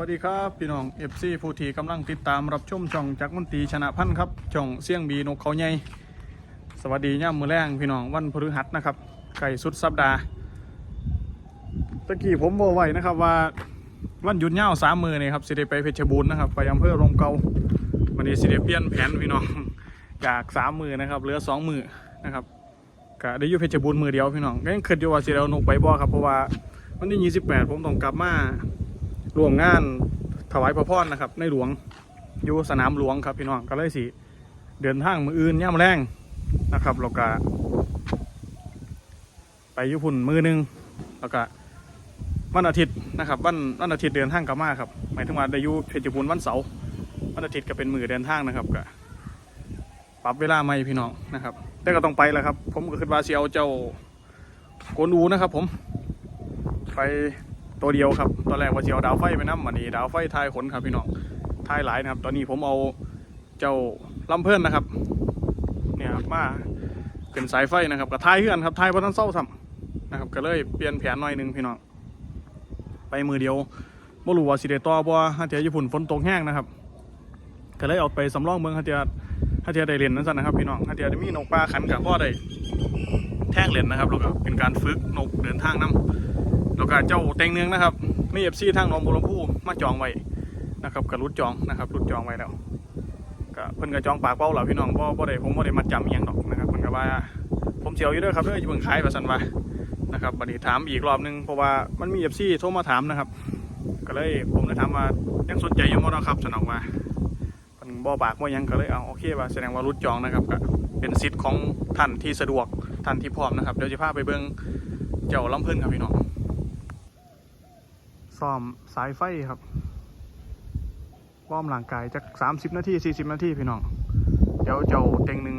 สวัสดีครับพี่น้อง FC ผู้ที่กำลังติดตามรับชมช่องจักมนตรีชนะพันธ์ครับช่องเสี่ยงบีนกเขาใหญ่สวัสดีย่ามมือแรงพี่น้องวันพฤหัสนะครับไก่สุดสัปดาห์ตะกี้ผมบอกไว้นะครับว่าวันหยุดยาสามมือนี่ครับสิได้ไปเพชรบูรณ์นะครับไปอำเภอรมเกาวันนี้สิได้เปลี่ยนแผนพี่น้องจากสามมือนะครับเหลือสองมือนะครับก็ได้อยู่เพชรบูรณ์มือเดียวพี่น้องก็ยังคิดอยู่ว่าสิได้เอานกไปบ่ครับเพราะว่าวันที่28ผมต้องกลับมา ร่วมงานถวายพระพรนะครับ ในหลวงอยู่สนามหลวงครับพี่น้องก็เลยสิเดินทางมืออื่นย่ำแรงนะครับแล้วก็ไปยุพุ่นมือหนึงแล้วก็วันอาทิตย์นะครับวันวันอาทิตย์เดินทางกลับมาครับหมายถึงว่าได้อยู่เพชรบูรณ์วันเสาร์วันอาทิตย์ก็เป็นมือเดินทางนะครับก็ปรับเวลาใหม่พี่น้องนะครับ แต่ก็ต้องไปแล้วครับ ผมก็คิดว่าเสียวเจ้าโกนูนะครับ ผมไป ตัวเดียวครับ ตอนแรกว่าจะเอาดาวไฟไปน้ำมันนี้ดาวไฟทายขนครับพี่น้องทายหลายนะครับ ตอนนี้ผมเอาเจ้าลำเพื่อนนะครับ เนี่ยครับมาเป็นสายไฟนะครับกับทายเพื่อนครับทายเพราะท่านเศร้าทำนะครับ ก็เลยเปลี่ยนแผนหน่อยหนึงพี่น้องไปมือเดียวบ่รู้ว่าสิเดต่อบ่ฮาเทียญี่ปุ่นฝนตกแห้งนะครับก็เลยเอาไปสำรองเมืองฮาเทียฮาเทียได้เรียนนั่นสินะครับพี่น้องฮาเทียได้มีนกปลาขันกับพ่อได้แท่งเหรียญนะครับแล้วก็เป็นการฝึกนกเดินทางนํ แล้วก็เจ้าเต็งเนืองนะครับมีเอฟซีทางหนองบัวลำพูมาจองไว้นะครับกับรุดจองนะครับรุดจองไว้แล้วก็เพิ่นก็จองปากเป้าเหล่าพี่น้องบ่บ่ได้ผมบ่ได้มาจำอหย่างดอกนะครับเพิ่นก็ว่าผมเสียวอยู่เด้อครับเด้ออย่าเพิ่งขายว่าซั่นว่านะครับบัดนี้ถามอีกรอบหนึงเพราะว่ามันมีเอฟซีโทรมาถามนะครับ ก็เลยผมเลยถามว่ายังสนใจอยู่บ่เนาะครับสนองว่าเพิ่นบ่ปากบ่หยังก็เลยเอาโอเคว่าแสดงว่ารุดจองนะครับก็เป็นสิทธิ์ของท่านที่สะดวกท่านที่พร้อมนะครับเดี๋ยวจะพาไปเบิ่งเจ้าลำเพิ่นครับพี่น้อง ซ่อมสายไฟครับว่อมร่างกายจาก30นาที40นาทีพี่น้อง เดี๋ยวเจ้าเต็งหนึ่ง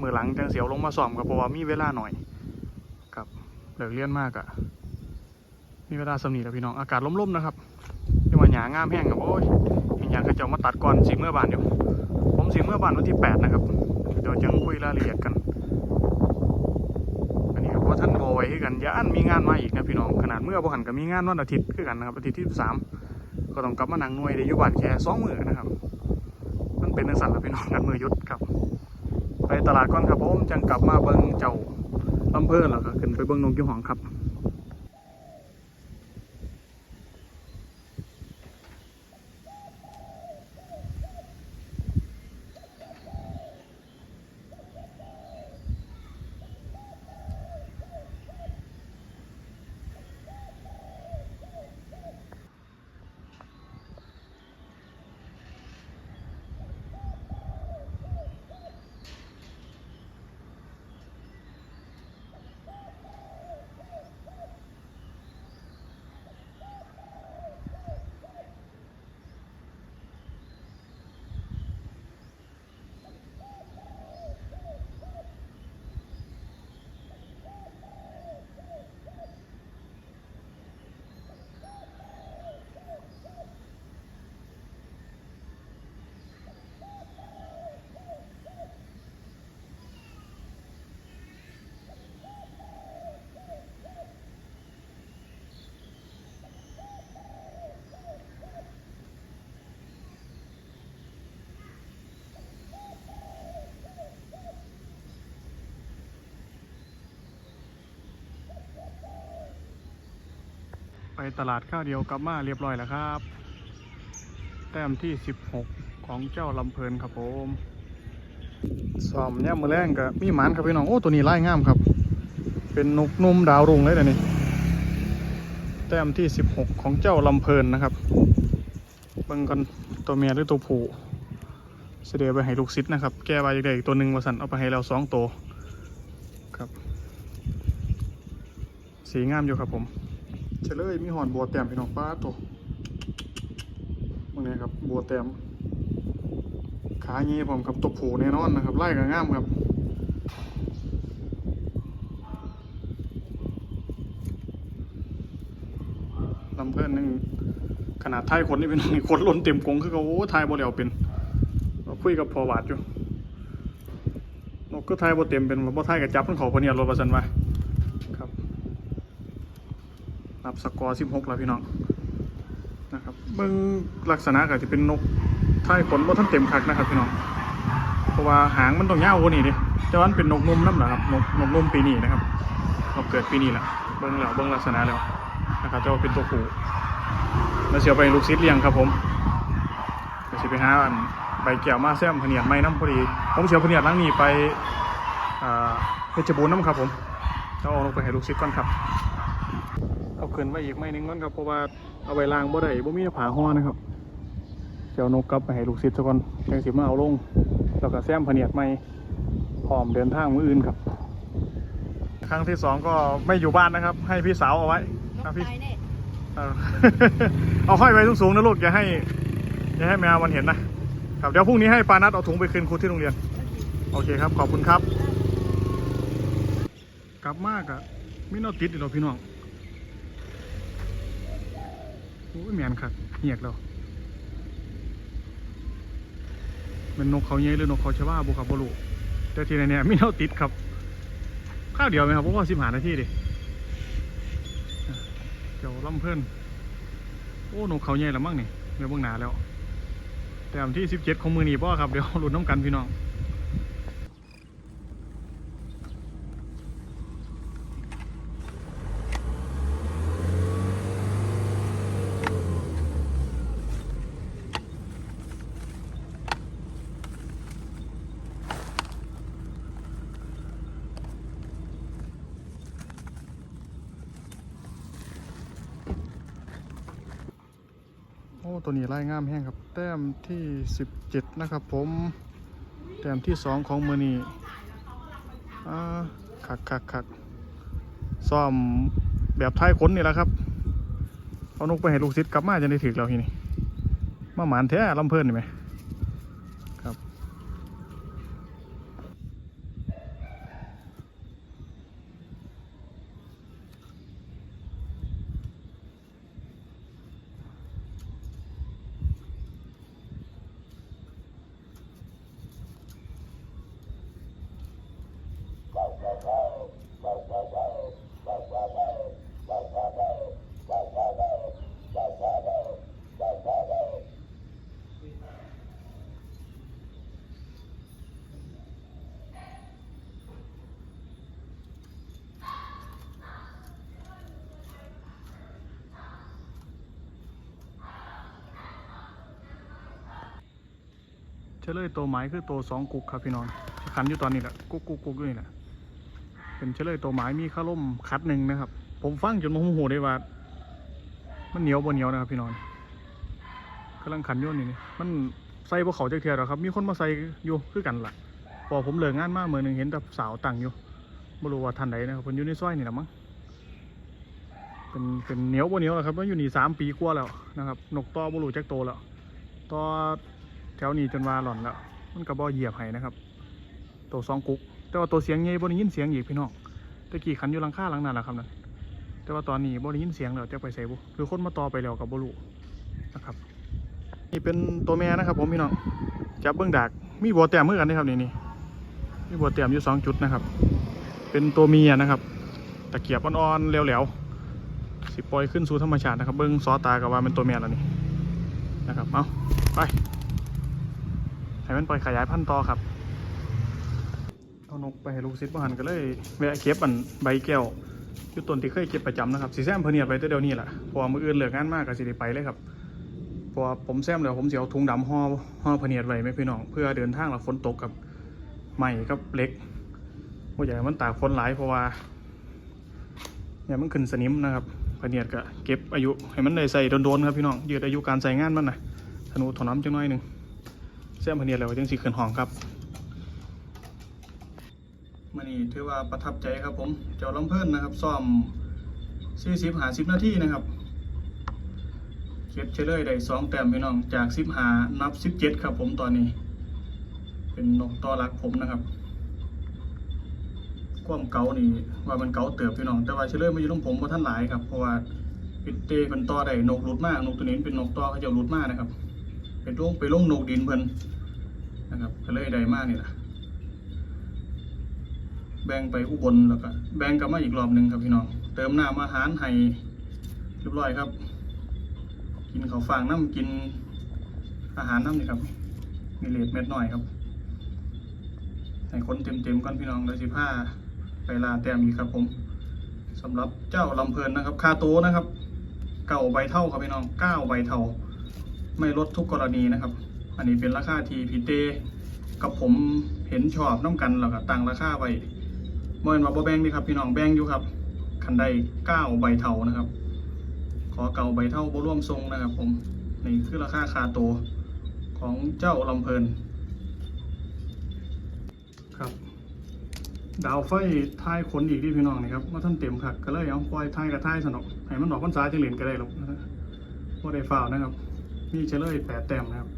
มือหลังจังเสียวลงมาซ่อมครับเพราะว่ามีเวลาหน่อยครับเหลิกเลี่ยนมากอะมีเวลาสำนีแล้วพี่น้องอากาศล่มๆนะครับที่ว่าหยางามแห้งครับโอ้ยหยางกระเจ้ามาตัดก่อนสีเมื่อบานอยู่ผมสีเมื่อบานวันที่8นะครับเดี๋ยวจังคุยรายละเอียดกัน อันนี้ก็เพราท่านบอไว้คือกันย่านมีงานมาอีกนะพี่น้องขนาดเมื่อบ่หันก็มีงานวันอาทิตย์คือกันนะครับอาทิตย์ที่สามก็ต้องกลับมานั่งหน่วยได้อยู่บ้านแค่สองมือนะครับ มันเป็นนักสัตว์ละพี่น้องกันมือยุดครับ ไปตลาดก่อนครับผมจังกลับมาเบิ้งเจ้าลำเพิ่นแล้วก็ขึ้นไปเบิ้งนงกิ้วหองครับ ตลาดข้าวเดียวกลับมาเรียบร้อยแล้วครับ แต้มที่ 16 ของเจ้าลำเพลินครับผมซ้อมเนี่ยมือแรงกับมีหมันครับพี่น้องโอ้ตัวนี้ไล่งามครับ เป็นนกนุ่มดาวรุ่งเลยเดี๋ยวนี้แต้มที่ 16 ของเจ้าลำเพลินนะครับเบิ่งกันตัวเมียหรือตัวผู้เสด็จไปให้ลูกซิดนะครับ แก้ไว้อีกได้อีกตัวหนึ่งมาสั่นเอาไปให้เราสองตัวครับ สีงามอยู่ครับผม เลย มีหอนบัวแต้มพี่น้องป้าโตมื่อนี้ครับบัวแต้มขาเงี้ผมครับตัวผูแน่นอนนะครับ ไล่กับงามครับลำเพื่อนนึงขนาดไทยคนนี่เป็นคนล้นเต็มกงคือเขาโอ้ไทยบ่เหลียวเป็นเราคุยกับพอบาทอยู่นกก็ไทยบ่เต็มเป็นบ่ไทยกับจับทั้งเขาพเนียรถประสันมา ครับนับสกอร์16แล้วพี่น้องนะครับเบิ่งลักษณะก็จะเป็นนกท้ายขนบ่ทันเต็มคักนะครับพี่น้องเพราะว่าหางมันต้องยาวกว่านี้ดิแต่ว่ามันเป็นนกนุ่มน้ำหนักครับนกนกนุ่มปีนี้นะครับนกเกิดปีนี้แหละเบิ่งแล้วเบิ่งลักษณะแล้วนะครับจะว่าเป็นตัวผู้แล้วเสียไปลูกซิดเลี้ยงครับผมเดี๋ยวสิไปหาอันใบแก้วมาแซมพเนียดไม้น้ำพอดีผมเสียพเนียดหลังนี้ไปเพชรบูรณ์น้ำครับผมจะเอาลงไปให้ลูกซิดก่อนครับ ขึ้นไว้อีกไม้หนึงก่อนครับเพราะว่าเอาไว้ล้างบ่ได้บ่มีผาห่อนะครับเดี๋ยวนกกลับไปให้ลูกซิดซะก่อนจังสิมาเอาลงแล้วก็แซมพะเนียดใหม่พร้อมเดินทางมืออื่นครับ ครั้งที่สองก็ไม่อยู่บ้านนะครับ ให้พี่สาวเอาไว้นกนะพี่ตายแน่เออเอาห้อยไว้สูงๆนะลูกอย่าให้อย่าให้แมวมันเห็นนะครับเดี๋ยวพรุ่งนี้ให้ปานัดเอาถุงไปคืนครูที่โรงเรียน โอเคครับขอบคุณครับ กลับมากอะไม่นอติดอีกหรอกพี่น้องโอ้ยแมนครับเหียกแล้วเป็นนกเขาเย้ยหรือนกเขาชว่าบุครับบรูแต่ทีนี้เนี่ยไม่นอติดครับ ข้าวเดียวไหมครับเพราะว่าสิบหานาทีดิเดี๋ยวล่ำเพื่อนโอ้นกเขาเย้ยแล้วมั้งนี่เดี๋ยวเบื้องหนาแล้ว แต่วันที่สิบเจ็ดของมือนีป่ะครับเดี๋ยวหลุ้นน้ำกันพี่น้อง ไล่งามแห้งครับ แต้มที่สิบเจ็ดนะครับผม แต้มที่สองของมือนีอ่าคักขักขักซ่อมแบบท้ายขนนี่แหละครับ เอานกไปให้ลูกศิษย์กลับมาจะได้ถือเราทีนี้มาหมานแท้ลำเพลินนี่ไหมครับ เฉลยตัวไม้คือตัวสองกุกครับพี่น้องขันอยู่ตอนนี้แหละกุกกุกกุกอยู่นี่แหละเป็นเฉลยตัวไม้มีข้าล่มคัดหนึ่งนะครับ ผมฟังจนโมโหได้ว่า มันเหนียวบนเหนียวนะครับพี่น้องกำลังขันอยู่นี่นี่มันใส่พวกเขาจักเทียหรอครับ มีคนมาใส่อยู่คือกันล่ะพอผมเลิกงานมากเมื่อหนึ่งเห็นแต่สาวตั้งอยู่ไม่รู้ว่าทันใดนะครับเพิ่นอยู่ในซอยนี่แหละมั้งเป็นเป็นเหนียวบนเหนียวแล้วครับมันอยู่นี่สามปีกว่าแล้วนะครับนกต่อบุรุจักโตแล้วต่อ แถวนี้จนว่าหล่อนแล้ว มันก็บ่เหยียบให้นะครับ ตัวสองกุ๊ก แต่ว่าตัวเสียงใหญ่บ่ได้ยินเสียงอีกพี่น้องตะกี้ขันอยู่หลังคาหลังนั้นแหละครับนั่นแต่ว่าตอนนี้บ่ได้ยินเสียงแล้วจะไปใส่บุหรือคนมาต่อไปแล้วกับบ่รู้นะครับนี่เป็นตัวแม่นะครับ ผมพี่น้องจับเบื้องดากมีบัวแต้มเมื่อกันนะครับนี่นี่มีบัวแต้มอยู่สองจุดนะครับ เป็นตัวเมียนะครับ ตะเกียบอ่อนๆเหลวๆสิปล่อยขึ้นสู่ธรรมชาตินะครับ เบิ้องซอตากับว่าเป็นตัวเมียแล้วนี่นะครับเอาไป ให้มันปล่อยขยายพันธุ์ต่อครับ เอานกไปให้ลูกศิษย์บ้านก็เลยแวะเก็บอันใบแก้วอยู่ต้นที่เคยเก็บประจำนะครับสีแซมเพเนียดไปแต่เดี๋ยวนี้แหละพอมืออื่นเหลืองานมากก็สิได้ไปเลยครับพอผมแซมแล้วผมสิเอาถุงดำห่อห่อเพเนียดไว้ไหมพี่น้อง เพื่อเดินทางแล้วฝนตกกับไม้กับเล็กว่าอย่างมันตากฝนหลายเพราะว่าเนี่ยมันขึ้นสนิมนะครับเพเนียดก็เก็บอายุให้มันได้ใส่โดนๆครับพี่น้องยืดอายุการใส่งานมันนะธนูถนอมจังน้อยหนึ่ง แซมพะเนียดแล้วจังสีขึ้นห้องครับมันนี่ถือว่าประทับใจครับผม เจ้าลำเพิ่นนะครับซ่อม40หา10นาทีนะครับเก็บเฉลยได้สองแต้มพี่น้องจาก10หานับ17ครับผมตอนนี้ เป็นนกต่อรักผมนะครับความเก่านี่ว่ามันเก่าเติบพี่น้อง แต่ว่าเฉลยไมาอยู่ตรงผมว่าะท่านหลายครับเพราะว่าปิดเตเป็นต่อได้นกหลุดมากนกตัวนี้เป็นนกต่อเขาจะหลุดมากนะครับ ไปลงไปลงนกดินเพิ่นนะครับก็เลยได้มากนี่แหละแบ่งไปอุบลแล้วก็แบ่งกลับมาอีกรอบหนึ่งครับพี่น้องเติมน้ำอาหารให้เรียบร้อยครับ กินข้าวฟางน้ำกินอาหารน้ำนี่ครับ มีเลดเม็ดหน่อยครับให้คนเต็มๆก่อนพี่น้องเลยสิผ้าไปลาแต้มอีกครับผมสำหรับเจ้าลำเพลินนะครับ คาโตนะครับ เก่าใบเท่าครับพี่น้องเก้าใบเท่า ไม่ลดทุกกรณีนะครับ อันนี้เป็นราคาที่พีเตกับผมเห็นชอบน้ำกันแล้วก็ตั้งราคาไว้เมื่อวันว่าบ่แบงนี่ครับพี่น้องแบงอยู่ครับคันได้เก้าใบเท่านะครับ ขอเก่าใบเท่าบร่วมทรงนะครับ ผมนี่คือราคาคาโตวของเจ้าลำเพลินครับ ดาวไฟท้ายขนอีกที่พี่น้องนี่ครับว่าท่านเต็มคักก็เลยเอาปล่อยท้ายกับท้ายสนอกให้มันออกพรรษาจะเหรียญก็ได้หรอกนะว่าได้ฝ่านะครับ นี่เฉลยแปดแต้มนะครับ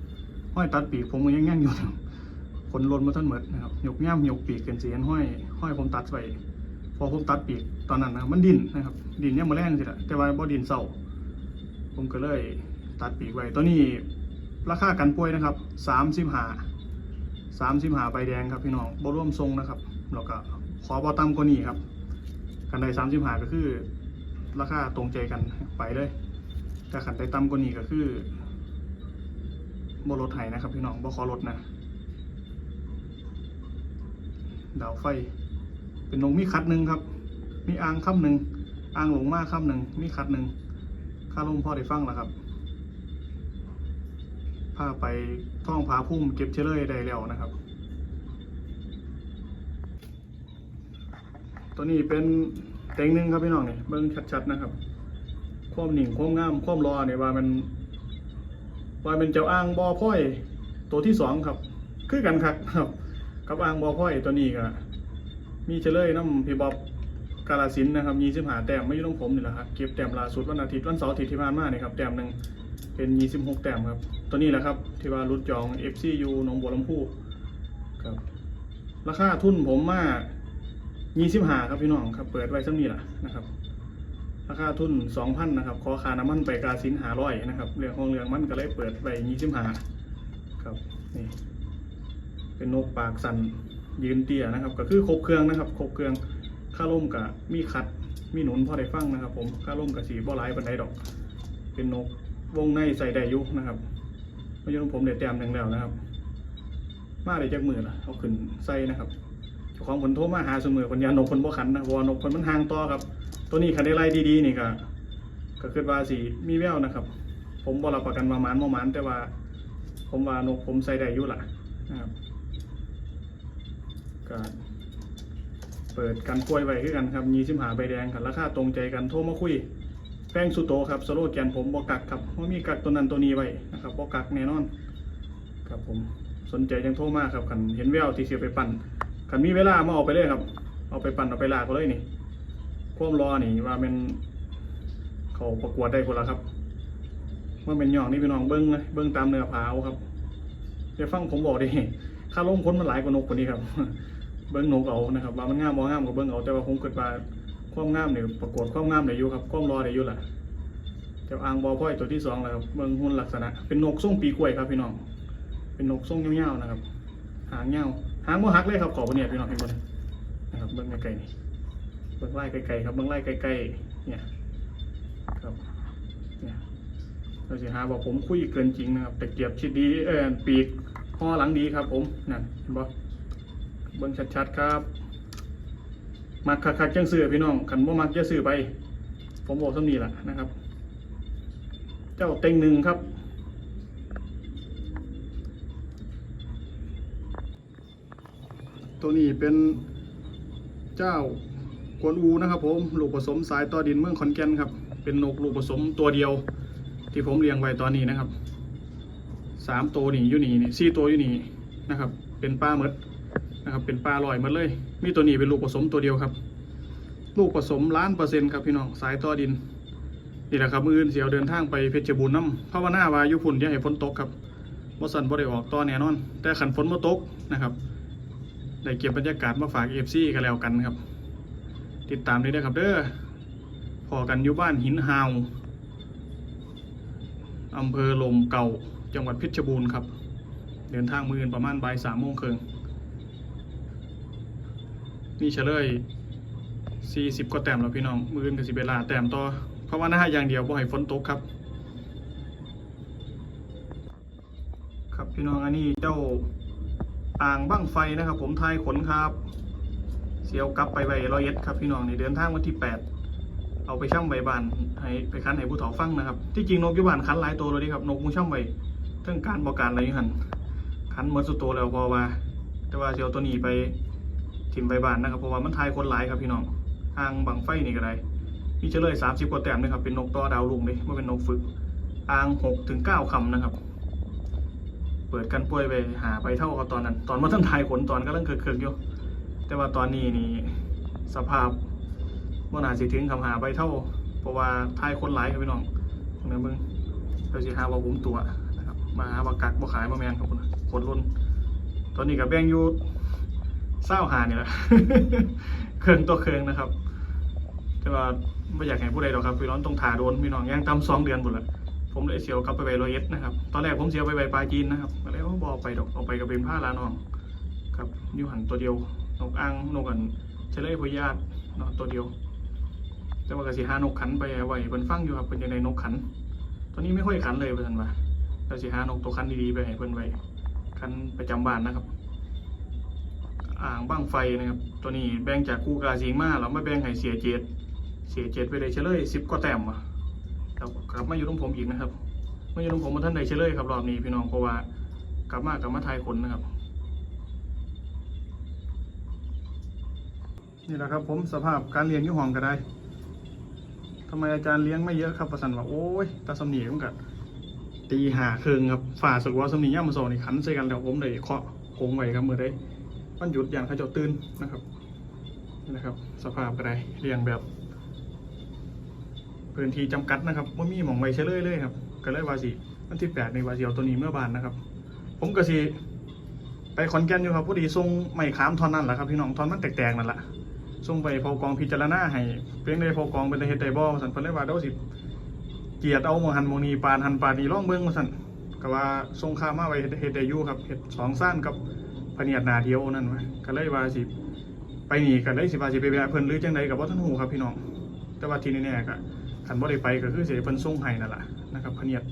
ห้อยตัดปีกผมยังแง่งอยู่ครับขนลนมาท่านเหมิดนะครับหยกย่ามยกปีกเกินเสียนห้อยห้อยผมตัดไว้พอผมตัดปีกตอนนั้นนะครับมันดินนะครับ ดินเนี่ยมาแรงสิละแต่ว่าบ่ดินเศร้าผมก็เลยตัดปีกไว้ตัวนี้ราคากันป่วยนะครับสามสิบหาสามสิบหาใบแดงครับพี่น้องบ่ร่วมทรงนะครับแล้วก็ขอบ่ต่ำกว่านี้ครับกันได้สามสิบหาก็คือ ราคาตรงใจกันไปเลยถ้าขันได้ต่ำกว่านี้ก็คือ บ่ลดให้นะครับ พี่น้องบ่ขอลดนะดาวไฟ เป็นนงมีคัดหนึ่งครับ มีอ่างค่ำหนึ่งอ่างหลงมาค่ำหนึ่งมีคัดหนึ่งค่าลมพ่อได้ฟังแล้วครับพาไปท่องผาพุ่มเก็บเชลยได้แล้วนะครับ ตัวนี้เป็นเต็งหนึ่งครับพี่น้องเนี่ยเบิ้งชัดๆนะครับ ความหนิ่งความงามความรอเนี่ยว่ามัน ว่าเป็นเจ้าอ่างบอพ่อยตัวที่สองครับ คือกันครับครับกับอ่างบอพ่อยตัวนี้ก็มีเฉลยน้ำพี่บ๊อบกาลสินนะครับยี่สิบหาแต้มไม่ยุ่งผมนี่แหละครับเก็บแต้มล่าสุดวันอาทิตย์วันเสาร์อาทิตย์ที่ผ่านมาเนี่ยครับแต้มหนึ่งเป็นยี่สิบหกแต้มครับ ตัวนี้แหละครับที่ว่ารุดจอง FCU หนองบัวลำพูครับราคาทุนผมมายี่สิบหาครับพี่น้องครับ เปิดไว้สักนี้แหละนะครับ ราคาทุนสองพันนะครับขอคาน้ำมันไปกาสินหาร้อยนะครับเรื่องของเรื่องมันก็เลยเปิดไปยี่สิบหาครับนี่เป็นนกปากสันยืนเตี้ยนะครับ ก็คือครบเครื่องนะครับครบเครื่องค่าล่มกับมีคัดมีหนุนพอได้ฟังนะครับ ผมค่าล่มกับสีบ่หลายบันไดดอก เป็นนกวงในใส่ได้ยุนะครับไม่ใช่ผมเด็ดแต้มหนึ่งแล้วนะครับ มาได้จากมือละเอาขึ้นใส่นะครับเจ้าของผลโทรมาหาเสมอคนยานกคนบ่ขันนะว่านกคนมันห่างต่อครับ ตัวนี้คันได้ไล่ดีๆนี่ก็ก็คือว่าสีมีแววนะครับ ผมบ่รับประกันว่าหมานบ่หมานแต่ว่า ผมว่านกผมใส่ได้อยู่ล่ะนะครับก็เปิดกันกล้วยไว้คือกันครับยีสิบหาใบแดงครับราคาตรงใจกันโทรมาคุย แป้งสุโตครับสโลแกนผมบอกักครับว่ามีกักตัวนั้นตัวนี้ไว้นะครับบอกักแน่นอน ครับผมสนใจยังโทรมาครับคันเห็นแววที่เสียไปปั่นคันมีเวลามาเอาไปเลยครับ เอาไปปั่นเอาไปลากก็เลยนี่ ความรอนี่ว่าเป็นเขาประกวดได้คนละครับเมื่อเป็นย่องนี่พี่น้องเบิ้งเลยเบิ้งตามเนื้อผาเอาครับอย่าฟังผมบอกดิค่าลงพ้นมันหลายกว่านกกว่านี้ครับ เบิ้งนกเอานะครับ ว่ามันงามบ่งามกับเบิ้งเอาแต่ว่าผมเกิดว่าความงามเนี่ยประกวดความงามได้อยู่ครับความรอได้อยู่แหละเจ้าอ่างบอพ่อยตัวที่สองแล้วครับเบิ้งหุ่นลักษณะ เป็นนกทรงปีกล้วยครับพี่น้อง เป็นนกทรงเงี้ยวๆนะครับ หางเงี้ยวหางบ่หักเลยครับขอบเนี่ยพี่น้องเห็นบ่เนี่ยนะครับเบิ้งไกลๆนี่ เบิ้งไล่ไกลๆครับเบิ้งไล่ไกลๆเนี่ยครับเนี่ยเราจะหาบอกผมคุยเกินจริงนะครับแต่เกียบชิดดีเออปีกห่อหลังดีครับ ผมนั่นเห็นบ่เบิ้งชัดๆครับมักคักๆจังซื้อพี่น้องขันบ่มักจะซื้อไป ผมบอกสำนีละนะครับ เจ้าเต็งหนึ่งครับตัวนี้เป็นเจ้า กวนอูนะครับผมลูกผสมสายต่อดินเมืองขอนแก่นครับ เป็นนกลูกผสมตัวเดียว ที่ผมเลี้ยงไว้ตอนนี้นะครับสามตัวนี่อยู่นี่นี่สี่ตัวอยู่นี่นะครับ เป็นป้าเมดนะครับ เป็นปลาลอยหมดเลย มีตัวนี้เป็นลูกผสมตัวเดียวครับ ลูกผสมล้านเปอร์เซ็นต์ครับพี่น้องสายต่อดินนี่แหละครับมืออื่นเสียวเดินทางไปเพชรบูรณ์น้ำภาวนาว่ายุพุ่นอย่าให้ฝนตกครับบ่สันบ่ได้ออกต่อแน่นอน แต่ขันฝนมาตกนะครับได้เก็บบรรยากาศมาฝากเอฟซีกันแล้วกันครับ ติดตามได้เลยครับเด้อพอกันอยู่บ้านหินฮาวอำเภอลมเก่าจังหวัดเพชรบูรณ์ครับ เดินทางมืออื่นประมาณบ่ายสามโมงครึ่งนี่เฉลย40ก็แต้มแล้วพี่น้องมืออื่นกับสิเบลาแต้มต่อเพราะว่าหน้าอย่างเดียวบ่ให้ฝนตกครับ ครับพี่น้องอันนี้เจ้าอ่างบ้างไฟนะครับ ผมทายขนครับ เสียวกลับไปไว้ร้อยเอ็ดครับพี่น้องในเดินทางวันที่แปดเอาไปช่ำใบบานให้ไปคันให้ผู้เฒ่าฟังนะครับที่จริงนกยุบานคันหลายตัวเลยดิครับนกมูช่ำใบเรื่องการบอกการอะไรอยู่หันคันหมดสุดตัวแล้วพอว่า แต่ว่าเสียวตัวนี้ไปถิ่มใบบานนะครับเพราะว่ามันทายคนหลายครับพี่น้องอ่างบังไฟนี่ก็ได้มีเฉลยสามสิบกว่าแต้มนะครับเป็นนกต่อดาวลุงเลยไม่เป็นนกฝึกอ่างหกถึงเก้าคำนะครับเปิดกันป่วยไปหาไปเท่ากับตอนนั้น ตอนมาท่านทายขนตอนก็เริ่มเคิร์กๆอยู่ แต่ว่าตอนนี้นี่สภาพว่านาสิถึงคำหาไปเท่า เพราะว่าทายคนหลายครับพี่น้องเนื้มึงเราสิหาว่าผมตัวนะครับมาหาว่ากักบ่ขายมาแมนครับคุณคนล้นตอนนี้กับแบงยูเศร้าหานี่แหละเครื่องตัวเครื่องนะครับ แต่ว่าไม่อยากให้ผู้ใดหรอกครับพี่น้องต้องถ่าโดนพี่น้องย่างตำสองเดือนหมดแล้วผมเลยเสียวกลับไปไว้ร้อยเอ็ดนะครับ ตอนแรกผมเสียวไปไว้ปลาจีนนะครับก็เลยว่าบอไปดอกเอาไปกับเป็นผ้าลาน้องครับยูหันตัวเดียว นกอ่างนกอันเฉลยพยาธิเนาะตัวเดียว แต่ว่ากสิหานกขันไปไว้เพิ่นฟังอยู่ครับเพิ่นจะในนกขันตัวนี้ไม่ค่อยขันเลยเพิ่อนว่าเราสิหานกตัวขันดีๆไปให้เพิ่อนไว้ขันประจำบ้านนะครับ อ่างบ้างไฟนะครับ ตัวนี้แบ่งจากกูกาสิงมาเราไม่แบ่งให้เสียเจ็ดเสียเจ็ดไปเลยเฉลยสิบก็แต้มอะแล้วกลับมาอยู่ตรงผมอีกนะครับมาอยู่ตรงผมมาท่านใดเฉลยครับรอบนี้พี่น้องเพราะว่ากลับมากลับมาทายคนนะครับ นี่แหละครับ ผมสภาพการเรียนยุ่ห้องก็ได้ทำไมอาจารย์เลี้ยงไม่เยอะครับประสันว่าโอ้ยตาสำนีมันกัตีหาเคืองครับฝ่าสุดว่าสำนีย่ามมาโซนี่ขันใส่กันแล้วผมเลยเคาะโกงไว้ครับมือได้วันหยุดอย่างขาเจ้าตื่นนะครับนี่นะครับ สภาพก็ได้เรียงแบบ พื้นที่จำกัดนะครับว่ามีหมองไว้เฉลยเลยครับก็เลยว่าสิวันที่แปดในวาสิเอาตัวนี้เมื่อบานนะครับ ผมก็สิไปขอนแก่นอยู่ครับพอดีส่งไม้ขามทอนนั่นแหละครับพี่น้องทอนมันแตกๆนั่นแหละ ส่งไปพอกองพิจารณาให้เพียงได้พอกองเป็นเฮ็ดได้บ่สันเพิ่นเลยว่าเดี๋ยวสิเกียรติเอาหมองหันหมองนี้ปานหันปานนี้ลองเบิ่งว่าซั่นก็ว่าส่งข่ามาไว้เฮ็ดเดได้อยู่ครับเฮ็ดสองซ่านกับพเนียดหนาเดียวนั่นว่าก็เลยว่าสิไปนี่ก็เลยสิว่าสิไปแวะเพิ่นหรือจังใดก็บ่ทันฮู้ครับพี่น้อง แต่ว่าที่แน่ๆก็คันบ่ได้ไปก็คือสิให้เพิ่นส่งให้นั่นล่ะนะครับพเนียด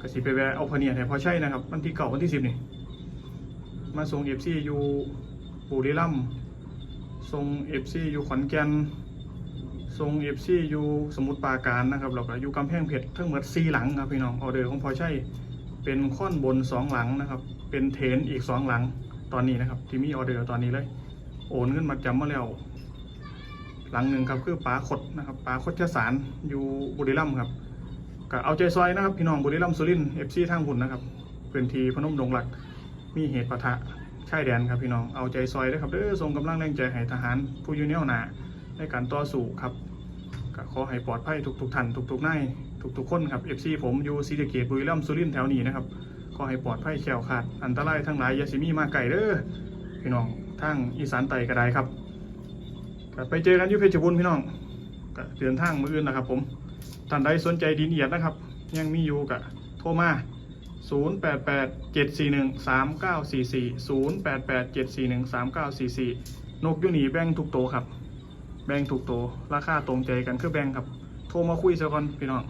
ก็สิไปแวะเอาพเนียดให้พอใช้นะครับวันที่เก้าวันที่สิบนี่มาส่งเอฟซีอยู่บุรีรัมย์ ส่งเอฟซีอยู่ขอนแก่นส่งเอฟซีอยู่สมุทรปราการนะครับแล้วก็อยู่กำแพงเพชรทั้งหมดสี่หลังครับพี่น้องออเดอร์ของพอใช่เป็นค่อนบนสองหลังนะครับ เป็นเทนอีกสองหลังตอนนี้นะครับ ที่มีออเดอร์ตอนนี้เลย โอนเงินมาจำมาแล้ว หลังหนึ่งครับคือปลาขดนะครับปลาขดเชสารอยู่บุรีรัมย์ครับก็เอาใจซอยนะครับ พี่น้องบุรีรัมย์สุรินทร์เอฟซีทางหุ่นนะครับพื้นที่พนมดงหลักมีเหตุปะทะ ชายแดนครับพี่น้องเอาใจซอยด้วยครับเด้อส่งกำลังแรงใจให้ทหารผู้อยูเนียวหนาในการต่อสู้ครับก็ขอให้ปลอดภัยทุกๆท่านทุกๆนายทุกๆคนครับ FC ผมอยู่ศรีสะเกษบุรีรัมย์สุรินทร์แถวนี้นะครับขอให้ปลอดภัยแควคลาดอันตรายทั้งหลายยาสิมีมาไก่เด้อพี่น้องทางอีสานไต่ก็ได้ครับกไปเจอกันยุเพชรบุรีพี่น้องก็เดินทางมืออื่นนะครับ ผมท่านใดสนใจดินเอียดนะครับ ยังมีอยู่กับโทรมา 0 8 8 7 4 1 3 9 4 4 0 8 8 7 4 1 3 9 4 4 นกอยูนีแบ่งทุกโตครับ แบ่งทุกโต ราคาตรงใจกันคือแบ่งครับ โทรมาคุยซะก่อนพี่น้อง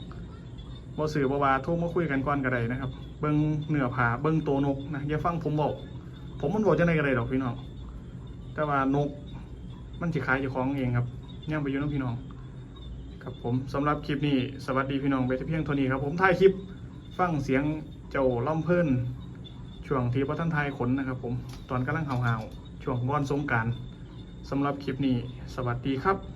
บ่สื่อบ่ว่าโทรมาคุยกันก่อนก็ได้นะครับ เบิ่งเนื้อผาเบิ่งโตนกนะอย่าฟังผมบอกผมมันบอกจะไหนก็ได้ดอกพี่น้อง แต่ว่านกมันสิขายเจ้าของเองครับย่างไปอยู่น้องพี่น้อง ครับผมสำหรับคลิปนี้สวัสดีพี่น้องไปแต่เพียงเท่านี้ครับ ผมถ่ายคลิปฟังเสียง จ้าล่อมเพิ่นช่วงที่พระท่านทายขนนะครับผมตอนกำลังเห่าๆช่วงก้อนสงการสำหรับคลิปนี้ สวัสดีครับ